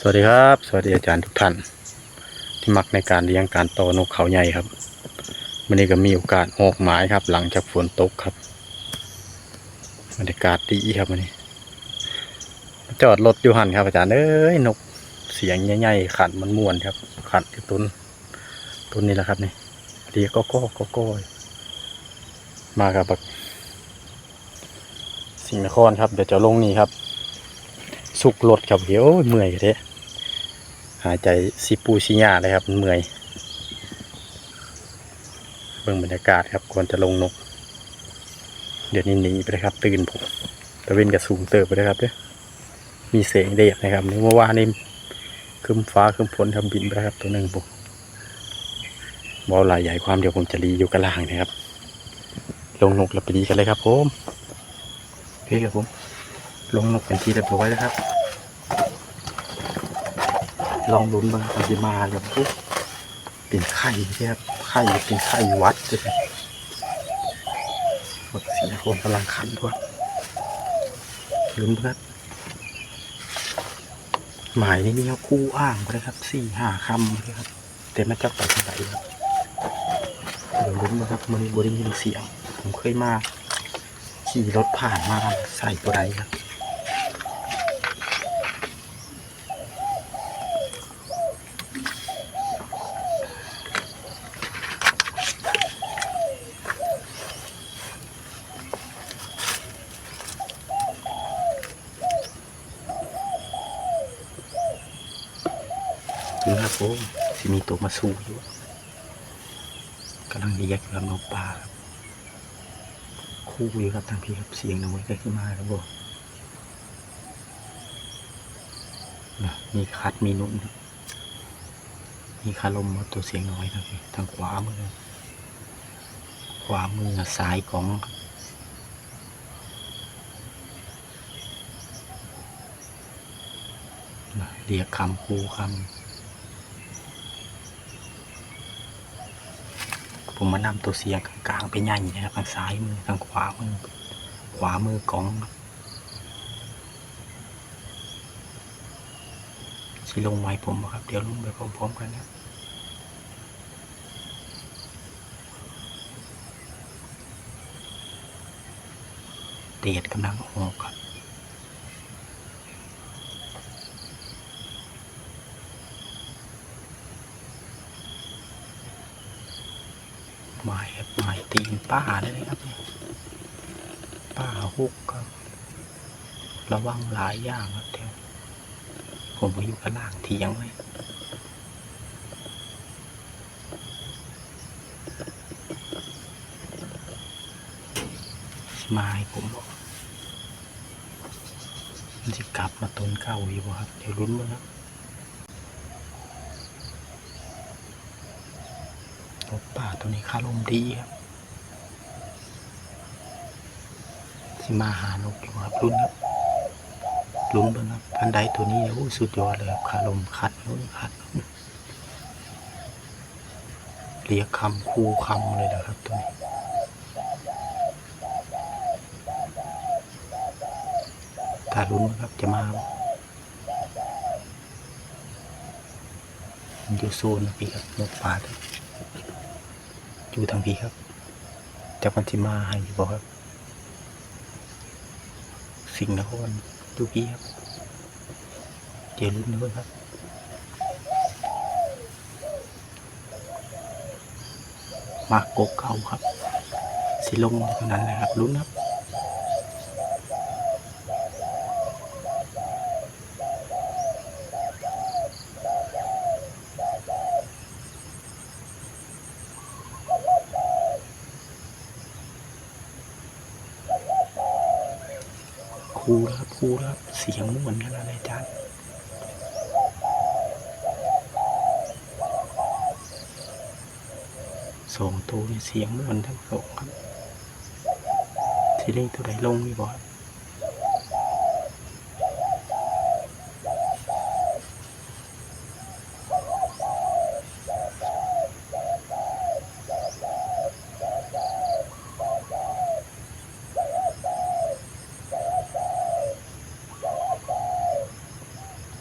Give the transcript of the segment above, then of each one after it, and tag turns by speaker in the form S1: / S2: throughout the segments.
S1: สวัสดีครับ สวัสดีอาจารย์ทุกท่าน ที่มักในการเลี้ยงการโตนกเขาใหญ่ครับวันนี้ก็มีโอกาสออกหมายครับ หลังจากฝนตกครับบรรยากาศดีครับวันนี้ จอดรถอยู่หันครับ อาจารย์เอ้ยนกเสียงใหญ่ๆขันมันม่วนครับ ขันต้นต้นนี้แหละครับนี่เรียกก็ก็ก็ก็มากับบักสิงห์นครครับเดี๋ยวจะลงนี่ครับ สุกรถครับเดี๋ยวเมื่อยเด้ หายใจสิปูสิญาเลยครับมันเมื่อยเบิ่งบรรยากาศครับควรจะลงนก เดี๋ยวนี้หนีไปเลยครับ ตื่นผมตะเวนกระสูงเติบไปเลยครับเด้อมีเสียงเดดนะครับนี่เมื่อวานนี่คืมฟ้าคืมฝนทำบินไปครับ ตัวหนึ่งผมบอลายใหญ่ความเดี๋ยวผมจะรีอยู่กระล่างนะครับ ลงนกแล้วไปดีกันเลยครับผมโอเคครับผมลงนกเป็นที่เรียบร้อยแล้วครับ ลองลุ้นบ้างมันจะมาแบบปุ๊บเป็นไข่ครับไข่เป็นไข่วัดเลยครับหมดเสียคนกำลังขันด้วยลุ้นเพื่อนหมายในนี้เขาคู่อ้างไปเลยครับสี่ห้าคำเลยครับแต่มาจับไปเท่าไหร่ครับเดี๋ยวลุ้นนะครับมันบริยินเสียง ผมเคยมา ขี่รถผ่านมาใส่ตัวใดครับ นี่ครับผมสิ มีตัวมาสู้อยู่กำลังเรียกกำลังนกปลาครับ คู่อยู่ครับทางพี่ครับเสียงนะเว้ยใกล้ขึ้นมาครับผมนะมีคัดมีนุ่นครับมีคาลมตัวเสียงน้อยครับพี่ทางขวามือขวามือซ้ายของครับเรียกคำคู่คำ ผมมานำตัวเสียงกลางไปใหญ่นะครับทางซ้ายมือทางขวามือขวามือกองสิลงไว้ผมครับ เดี๋ยวลงไปพร้อมๆกันนะเตียดกำลังออกครับ หมายครับหมายตีน ป้าได้เลยครับป้าฮุกครับ ระวังหลายอย่างครับเดี๋ยวผมไปอยู่ข้างล่างเถียงเลยมายผมบอกมันจะกลับมาต้นเก่าอยู่ครับ เดี๋ยวรุ้นมั้งครับนกป่าตัวนี้ค่าลมดีครับ สิมาหานกอยู่ครับรุ่นครับลุ้นเบ้างครับพันไดตัวนี้โอ้สุดยอดเลยครับคาลมคัดนู้นคัดเรียกคำคู่คำเลยนะครับตัวนี้ถ้าลุ้นครับจะมาอยู่โซนพี่ครับนกป่าอยู่ทางพี่ครับจากวันที่มาให้บอกครับ สิ่งนครดูกี้ครับเจรุ่นด้วยครับมากกกเขาครับสิลงเท่านั้นแหละครับรุ้นครับ ครูแล้วครับครูแล้วครับเสียงม่วนกันอะไรอาจารย์ สองตัวนี่เสียงม่วนทั้งสองครับที่เล่งตัวใดลงนี่บอส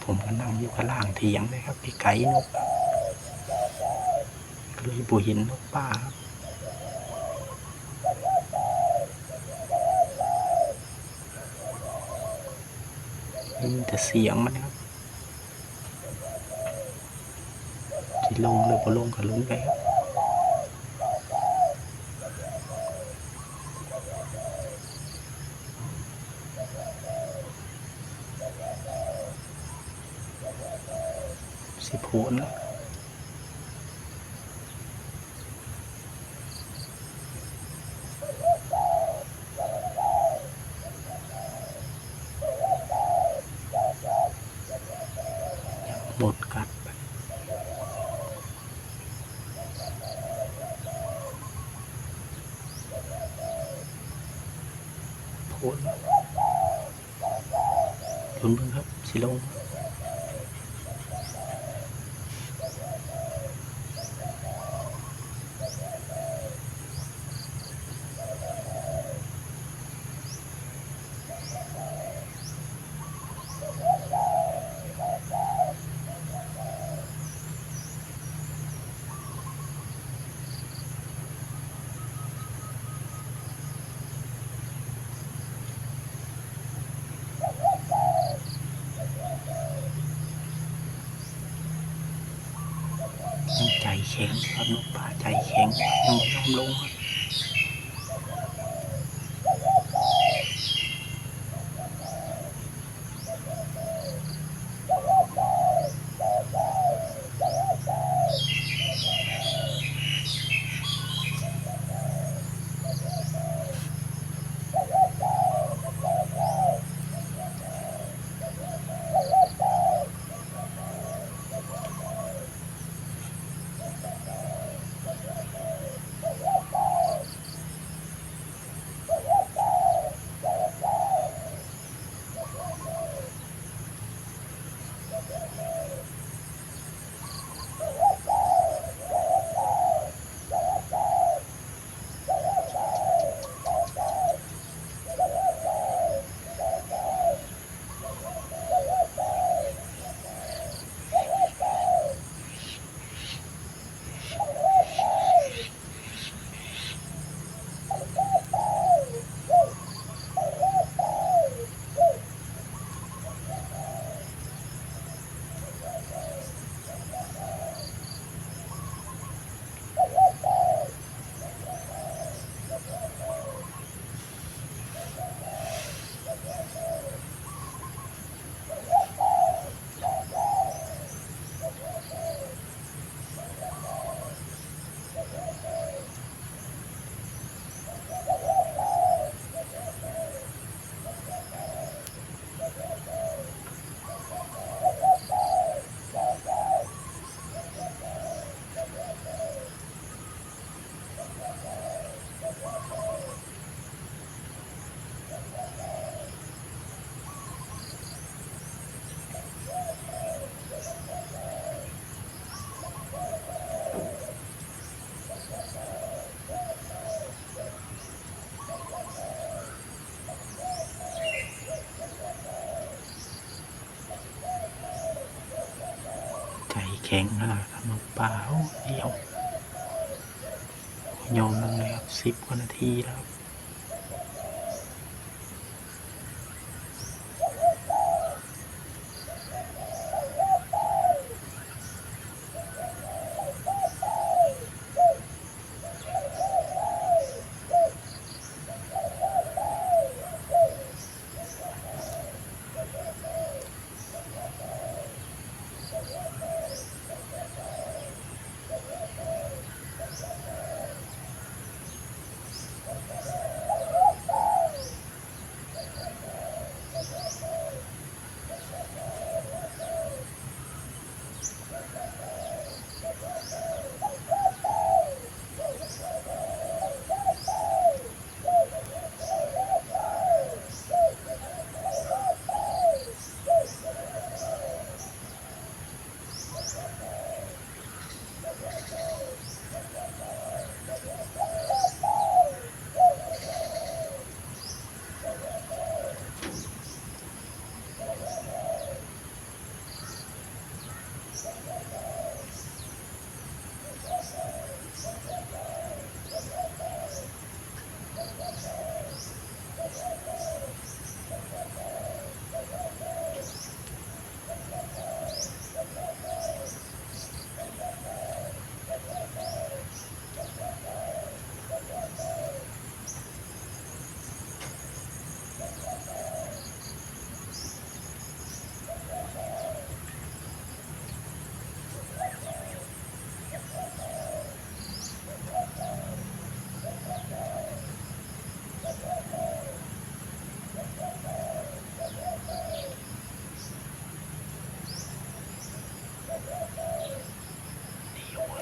S1: ผมก็นั่ง
S2: อยู่ข้างล่างเถียงเลยครับพี่ไก่นก ครับก็เลยบ่ห็นป่าครับได้ยินแต่เสียงมันครับที่ลงหรือบ่ลงก็ลุ้นไปครับสิโผลแล้วหมดกัดไป โผลลุ้นเบิ่งครับ สิลง ยังใจแข็งครับนกป่าใจแข็งยังไม่ยอมลงครับ แข็งนะครับนกป่าเดียว ยอมลงเลยครับสิบกว่านาทีแล้ว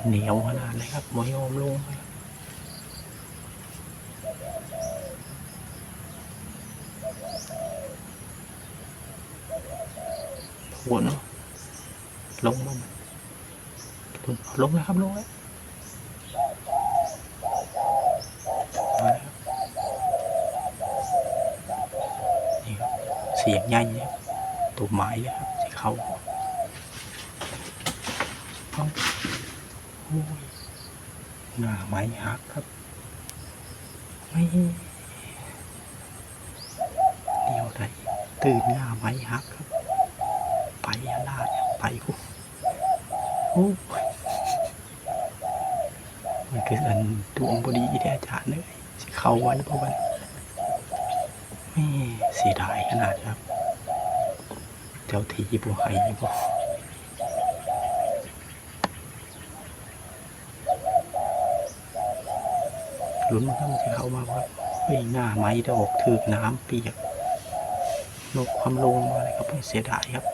S2: เหนียวขนาดเลยครับไม่ยอมลงเลยหัวเนาะลงมาลงลงแล้วครับลงแล้วเสียงใหญ่ตัวไม้เลยครับที่เขาเอาโอ้ย หน้าไม้หักครับไม่เดียวใดตื่นหน้าไม้หักครับ ไปอาลาดไปกูโอ้มันคืออันดวงบดีที่อาจารย์เลยสิเข้าว้เพราะวันไม่เสียดายขนาดครับ เจ้าทีบัวไห้บ่ลุ้ นมันต้องจะเข้ามาว่าเฮ้ยหน้าไม้ดอกถือน้ำเปียกนกความลงมาเลยครับเสียดายครับ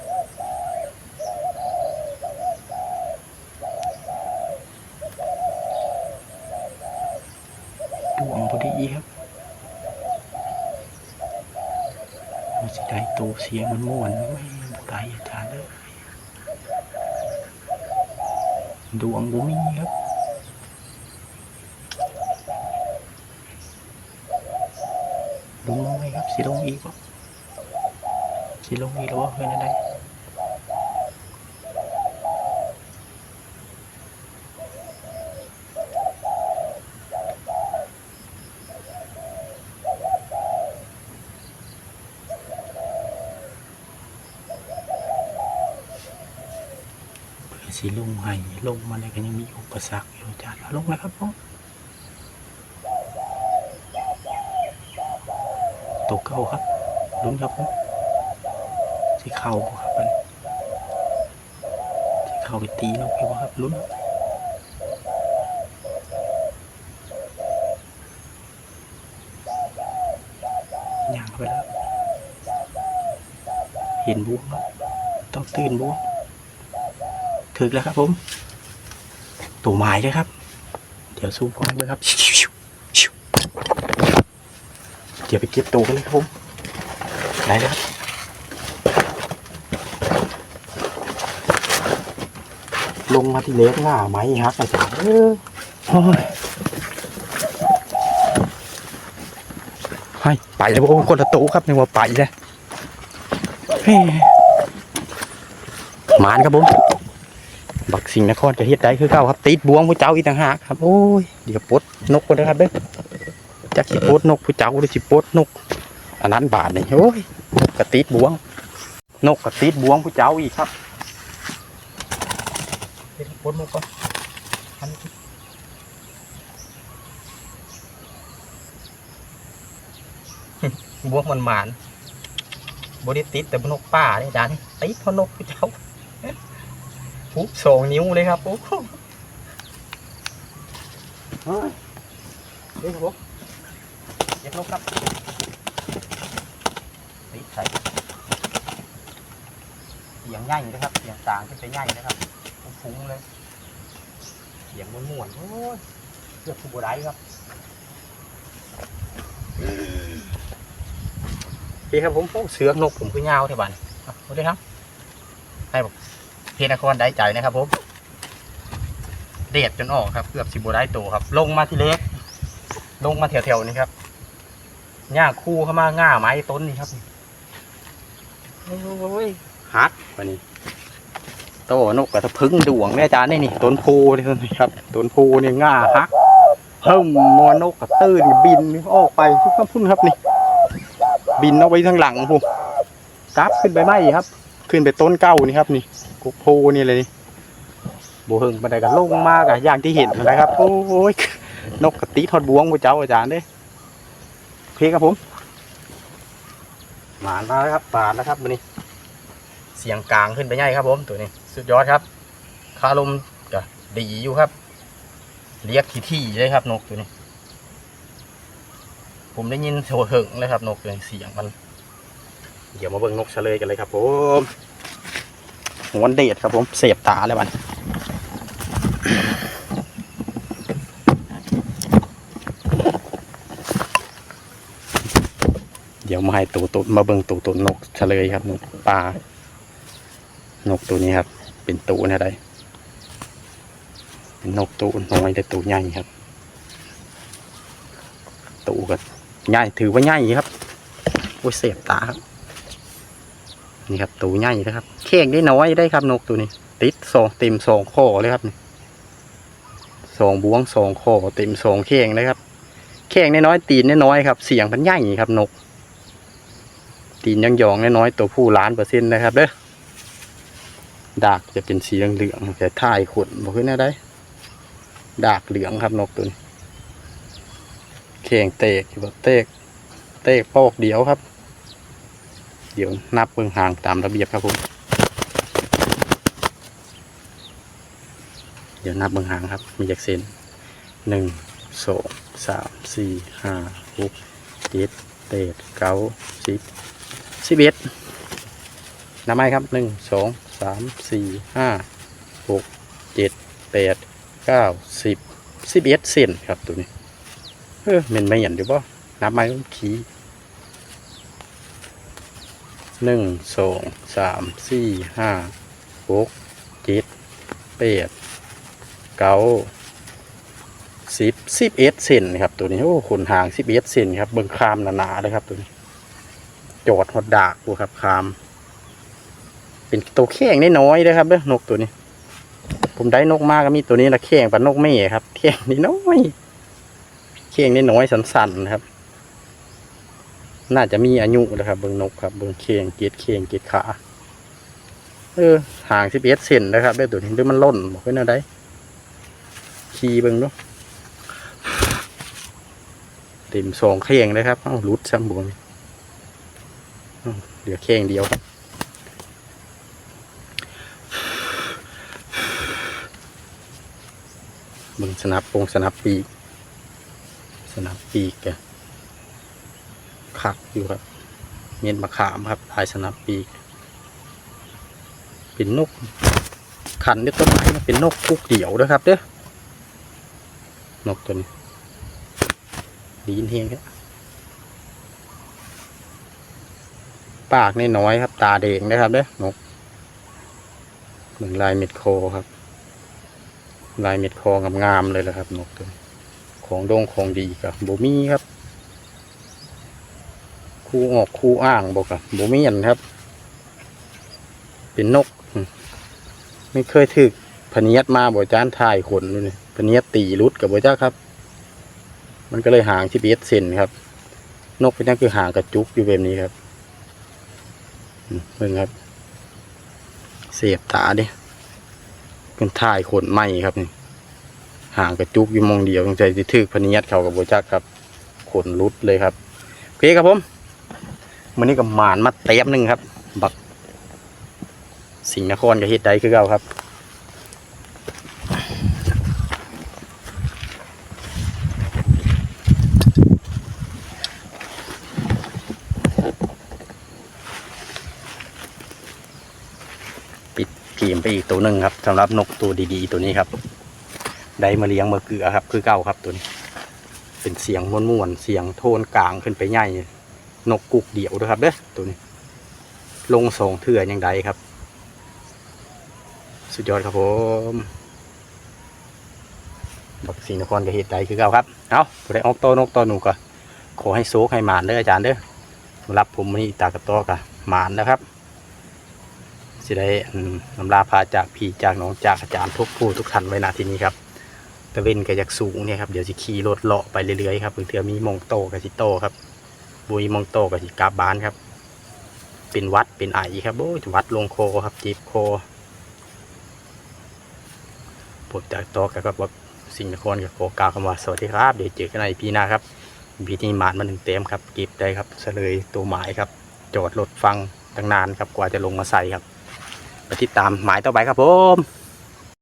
S2: ดวงพอดีครับมันสิได้โตเสียมันม่วนไม่บุได้อาจารย์เลยดวงบ่มีครับ ลงมาไหมครับ สิลงอีกบ่สิลงอีกแล้วว่าเพื่อนอะไรเพื่อนสิลงให้ลงมาเลยก็ยังมีอุปสรรคอยู่อาจารย์เอาลงแล้วครับผม ตัวเก่าครับลุ้นครับผมสีเข่าครับมันสีเข่าไปตีนกไปบ่ครับลุ้นย่างเข้าไปแล้วเห็นบวงแล้วต้องตื่นบวงถึกแล้วครับผมตัวหมายเลยครับ เดี๋ยวสู้พร้อมเลยครับ เดี๋ยวไปเก็บตัวกันเลยครับผมได้แล้วครับลงมาที่เล็กหน้าไม้ฮักอาจารย์เออโอ้ยให้ไปแล้วโอ้คนละตู้ครับนึกว่าไปเลยเฮ้หมานครับผม บักสิงห์นครจะเฮ็ดได้คือเก่าครับ ติดบวงผู้เจ้าอีกต่างหากครับ โอ้ย เดี๋ยวปลดนกคนนะครับเด้อ จักสิโปดนกผู้เจ้าหรือสิโปดนกอันนั้นบาทนี่โอ้ยนกกระติดบวง นกกระติดบวงผู้เจ้าอีกครับเดี๋ยวโปดนกก่อนอันนี้บวงมันหมานบริติดแต่นกป่าเนี่ยจานติดเพราะนกผู้เจ้าปุ๊บสองนิ้วเลยครับปุ๊บเฮ้ยเดี๋ยวครับ ผมเย็บนกครับติดใส่เสียงใหญ่นะครับเสียงต่างที่ไปใหญ่นะครับฟุ้งเลยเสียงมันม่วนโอ้ยเลือกผู้บได้ครับพี่ครับผมโอ้เสือกนกผมคือยาวเท่าบันอะสวัสดีครับ ให้ผมเพนครได้ใจนะครับผมเด็ดจนออกครับ เกือบสิบได้ตัวครับ ลงมาที่เล็ก ลงมาแถวๆนี้ครับ ย่างคู่เข้ามาง่าไม้ต้นนี่ครับโอ้ยฮัดวันนี้โตนกกระทะพึ่งดวงแม่อาจารย์นี่นี่ต้นโพนี่ครับต้นโพนี่ง่าฮักเพิ่มมวนกกระตื้นบินออกไปทุกข้าพุ่นครับนี่ บินเอาไว้ทางหลังผมกราฟขึ้นไปไหมครับ ขึ้นไปต้นเก้านี่ครับ นี่กุกโพนี่เลยนี่โบเฮิงบันไดกันลงมากอะอย่างที่เห็นนะครับ โอ้ยนกกระตีทอดบวงพระเจ้าอาจารย์เด้โอ เคครับผมหมานมาแล้วครับปาดแล้วครับวันนี้ เสียงกลางขึ้นไปใหญ่ครับผมตัวนี้ สุดยอดครับคาลมก็ดีอยู่ครับ เรียกที่ที่เลยครับนกตัวนี้ ผมได้ยินโถเหิงเลยครับ นกตัวนี้เสียงมัน เดี๋ยวมาเบิ่งนกเฉลยกันเลยครับผมหัวเดดครับผมเสียบตาเลยมัน
S1: ดี๋ยวมาให้ตัวตุนมาเบิ่งตัวตุนนกเฉลยครับนกปลานกตัวนี้ครับ เป็นตัวนะไดเป็นนกตัวน้อยแต่ตัวใหญ่ครับตัวก็ใหญ่ถือว่าใหญ่ครับโอ้ยเสียบตาครับนี่ครับตัวใหญ่นะครับเข่งได้น้อยได้ครับนกตัวนี้ ติดสองเต็มสองข้อเลยครับสองบวงสองข้อเต็มสองเข่งเลยครับเข่งน้อยตีนน้อยครับ เสียงมันใหญ่ครับนก ตีนยังยองน้อยๆตัวผู้ล้านเปอร์เซ็นต์นะครับเด้อดากจะเป็นสีเหลืองๆแต่ท่ายขนบอกขึ้นได้ ดากเหลืองครับนกตัวนี้เข่งเตกอยู่บ่เตก เตกปอกเดียวครับ เดี๋ยวนับเบิ่งห่างตามระเบียบครับผมเดี๋ยวนับเบิ่งห่างครับ มีจากเซนหนึ่งสองสามสี่ห้าหกเจ็ดแปดเก้าสิบ สิบเอ็ดนับไหมครับหนึ่งสองสามสี่ห้าหกเจ็ดแปดเก้าสิบสิบเอ็ดเซนครับตัวนี้เออเม็นไม่เห็นอยู่ป่ะนับไหมขี่หนึ่งสองสามสี่ห้าหกเจ็ดแปดเก้าสิบสิบเอ็ดเซนครับตัวนี้โอ้ขนหางสิบเอ็ดเซนครับเบิ่งคามหนาๆเลยครับตัวนี้ จอดหดดากดูครับคาม เป็นตัวแข้งน้อยๆเลยครับเด้อนกตัวนี้ ผมได้นกมากก็มีตัวนี้ละแข้งปลานกแม่ครับแข้งนิดน้อยแข้งนิดน้อยสันๆครับ น่าจะมีอายุนะครับ เบิ่งนกครับ เบิ่งแข้งเกล็ดแข้งเกล็ดขาเออห่างสิบเอ็ดเซนนะครับได้ตัวนี้ด้วยมันล่นบอกไว้แนะได้ขี่เบิ่งเนาะเต็มสองเข่งเลยครับเอ้ารุดซ้ำบวง เหลือเข่งเดียวครับเบิ่งสนับปงสนับปีก สนับปีกแกคักอยู่ครับ เมียนมะขามครับลายสนับปีก เป็นนก ขันด้วยต้นไม้เป็นนกคุกเดี่ยวนะครับเด้อนกตัวนี้ดีนเฮงครับ ปากนี่น้อยครับ ตาแดงนะครับเด้อนกหนึ่งลายเม็ดโคครับ ลายเม็ดโคงามๆเลยนะครับ นกตัวของโดงของดีกับโบมี่ครับ คู่ออกคู่อ้างบอกกับโบมี่อันครับ เป็นนก ไม่เคยถึกพเนียดมาบ่จานถ่ายขนเลยพเนียดตีรุดกับบ่จ้าครับ มันก็เลยห่างที่เบสเซนครับ นกเป็นนั่นคือห่างกระจุกอยู่แบบนี้ครับ เพิ่งครับ เสียบตาดิเป็นท่ายขนไหมครับนี่ห่างกระจุกอยู่มองเดียวตรงใจที่ถึกพนียดเขากับบ่จ้าครับ ขนรุดเลยครับโอเคครับผมวันนี้ก็หมานมาเต็มหนึ่งครับ บัก สิงห์นครกับเฮ็ดได้คือเก่าครับ ปิดทีม ไปอีกตัวหนึ่งครับสำหรับนกตัวดีๆ ตัวนี้ครับ ได้มาเลี้ยงมาเกลือครับ คือเก่าครับตัวนี้ เป็นเสียงม่วนๆเสียงโทนกลางขึ้นไปใหญ่นกกุกเดี่ยวด้วยครับเด้อตัวนี้ ลงสองเถื่อยังไดครับ สุดยอดครับผมบักสิงห์นครกับเห็ดใดคือเก่าครับเอาผู้ใดออกโตวนกโตวหนูก็ขอให้โซกให้หมานเด้ออาจารย์เด้อสำหรับผมวันนี้ตากระโตอกับหมานนะครับ สิได้นำลาพาจากพี่จากน้องจากอาจารย์ทุกผู้ทุกท่านไว้นาที่นี้ครับตะเวนก็อยากสูงเนี่ยครับเดี๋ยวสิขี่รถเลาะไปเรื่อยๆครับเพื่อมีมองโตกับสิโตครับ บุยมองโตกับสิกลับบ้านครับ เป็นวัดเป็นไอครับโอ้ยวัดลงโคครับจีบโคผมจากตอกับว่าสิ่งนครกับโคกาวคำว่าสวัสดีครับ เดี๋ยวเจอกันในปีหน้าครับพีนี้หมานมาหนึ่งเต็มครับเก็บได้ครับเฉลยตัวหมายครับ จอดรถฟังตั้งนานครับกว่าจะลงมาใส่ครับ ไปติดตามหมายต่อไปครับผม